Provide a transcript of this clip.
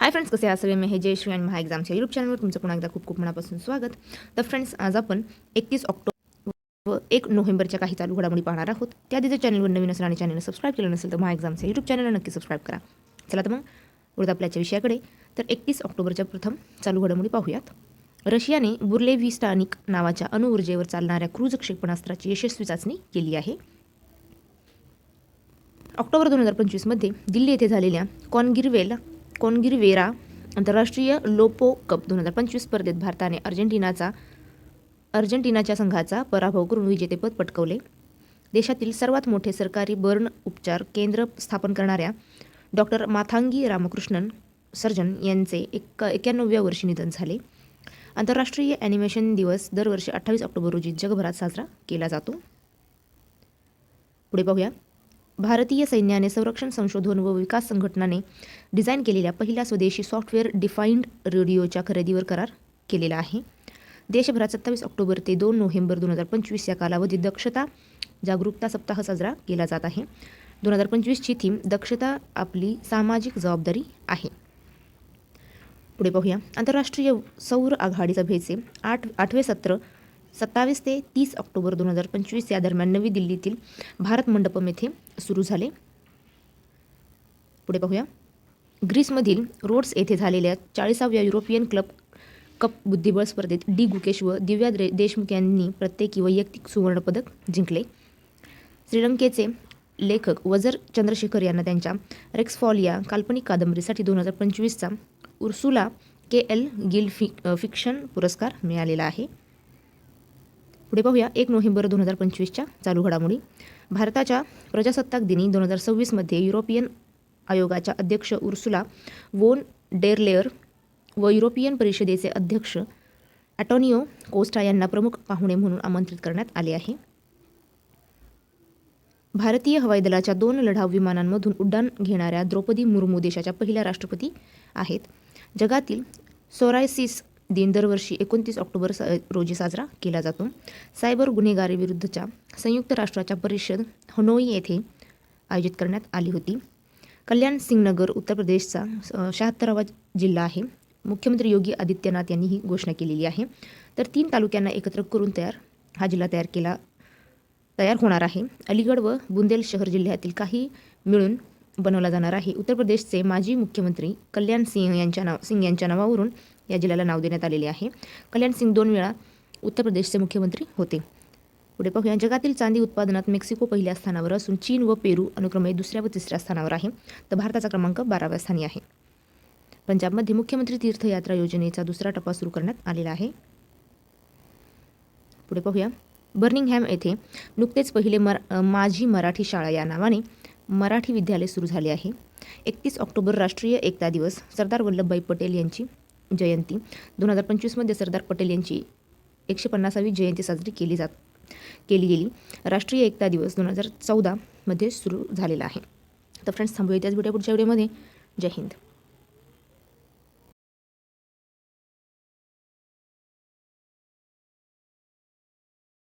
Hi friends कसे आहात सगळे? मी हे जयश्री आणि महा एक्झामच्या यूट्यूब चॅनलवर तुमचं पुन्हा एकदा खूप खूप मनापासून स्वागत. तर फ्रेंड्स आज आपण एकतीस ऑक्टोबर व एक नोव्हेंबरच्या काही चालू घडामोडी पाहणार आहोत. त्याआधी जर चॅनलवर नवीन असेल आणि चॅनल सबस्क्राईब केलं नसेल तर महा एक्झामच्या यूट्यूब चॅनलला नक्की सबस्क्राईब करा. चला तर मग वृद्ध आपल्याच्या विषयाकडे. तर एकतीस ऑक्टोबरच्या प्रथम चालू घडामोडी पाहूयात. रशियाने बुर्लेव्हिस्टानिक नावाच्या अणुऊर्जेवर चालणाऱ्या क्रूज क्षेपणास्त्राची यशस्वी चाचणी केली आहे. ऑक्टोबर दोन हजार पंचवीसमध्ये दिल्ली येथे झालेल्या कॉनगिरवेला कोनगिरवेरा आंतरराष्ट्रीय लोपो कप दोन हजार पंचवीस स्पर्धेत भारताने अर्जेंटिनाचा अर्जेंटिनाच्या संघाचा पराभव करून विजेतेपद पटकवले. देशातील सर्वात मोठे सरकारी बर्न उपचार केंद्र स्थापन करणाऱ्या डॉक्टर माथांगी रामकृष्णन सर्जन यांचे एक एक्क्याण्णव्या वर्षी निधन झाले. आंतरराष्ट्रीय ॲनिमेशन दिवस दरवर्षी अठ्ठावीस ऑक्टोबर रोजी जगभरात साजरा केला जातो. पुढे पाहूया. भारतीय सैन्याने संरक्षण संशोधन व विकास संघटनाने डिझाईन केलेल्या पहिल्या स्वदेशी सॉफ्टवेअर डिफाईंड रेडिओच्या खरेदीवर करार केलेला आहे. देशभरात सत्तावीस ऑक्टोबर ते दोन नोव्हेंबर दोन हजार पंचवीस या कालावधीत दक्षता जागरूकता सप्ताह साजरा केला जात आहे. दोन हजार पंचवीसची थीम दक्षता आपली सामाजिक जबाबदारी आहे. पुढे पाहूया. आंतरराष्ट्रीय सौर आघाडी सभेचे आठ आठवे सत्र सत्तावीस ते तीस ऑक्टोबर दोन हजार पंचवीस या दरम्यान नवी दिल्लीतील भारत मंडपम येथे सुरू झाले. पुढे पाहूया. ग्रीसमधील रोड्स येथे झालेल्या चाळीसाव्या युरोपियन क्लब कप बुद्धिबळ स्पर्धेत डी गुकेश व दिव्या द्रे देशमुख यांनी प्रत्येकी वैयक्तिक सुवर्णपदक जिंकले. श्रीलंकेचे लेखक वजर चंद्रशेखर यांना त्यांच्या रेक्सफॉल या काल्पनिक कादंबरीसाठी दोन हजार पंचवीसचा उर्सुला के एल गिल फि फिक्शन पुरस्कार मिळालेला आहे. पुढे पाहूया. एक नोव्हेंबर दोन हजार पंचवीसच्या चालू घडामोडी. भारताच्या प्रजासत्ताक दिनी दोन हजार सव्वीसमध्ये युरोपियन आयोगाच्या अध्यक्ष उर्सुला वोन डेरलेअर व युरोपियन परिषदेचे अध्यक्ष ॲटोनिओ कोस्टा यांना प्रमुख पाहुणे म्हणून आमंत्रित करण्यात आले आहे. भारतीय हवाई दलाच्या दोन लढाऊ विमानांमधून उड्डाण घेणाऱ्या द्रौपदी मुर्मू देशाच्या पहिल्या राष्ट्रपती आहेत. जगातील सोरायसिस दिन दरवर्षी एकोणतीस ऑक्टोबर स रोजी साजरा केला जातो. सायबर गुन्हेगारीविरुद्धच्या संयुक्त राष्ट्राच्या परिषद हनोई येथे आयोजित करण्यात आली होती. कल्याण सिंगनगर उत्तर प्रदेशचा शहात्तरावा जिल्हा आहे. मुख्यमंत्री योगी आदित्यनाथ यांनी ही घोषणा केलेली आहे. तर तीन तालुक्यांना एकत्र करून तयार हा जिल्हा तयार केला तयार होणार आहे. अलीगड व बुंदेल शहर जिल्ह्यातील काही मिळून बनवला जाणार आहे. उत्तर प्रदेशचे माजी मुख्यमंत्री कल्याण सिंह यांच्या नाव सिंग यांच्या नावावरून या जिल्ह्याला नाव देण्यात आलेले आहे. कल्याण सिंग दोन वेळा उत्तर प्रदेशचे मुख्यमंत्री होते. पुढे पाहूया. जगातील चांदी उत्पादनात मेक्सिको पहिल्या स्थानावर असून चीन व पेरू अनुक्रमे दुसऱ्या व तिसऱ्या स्थानावर आहे. तर भारताचा क्रमांक बाराव्या स्थानी आहे. पंजाबमध्ये मुख्यमंत्री तीर्थयात्रा योजनेचा दुसरा टप्पा सुरू करण्यात आलेला आहे. पुढे पाहूया. बर्निंगहॅम येथे नुकतेच पहिले मर माझी मराठी शाळा या नावाने मराठी विद्यालय सुरू झाले आहे. एकतीस ऑक्टोबर राष्ट्रीय एकता दिवस सरदार वल्लभभाई पटेल यांची जयंती. दोन हजार पंचवीसमध्ये सरदार पटेल यांची एकशे पन्नासावी जयंती साजरी केली जात केली गेली. राष्ट्रीय एकता दिवस दोन हजार चौदामध्ये सुरू झालेला आहे. तर फ्रेंड्स थांबूया त्याच व्हिडिओ पुढच्या व्हिडिओमध्ये. जय हिंद.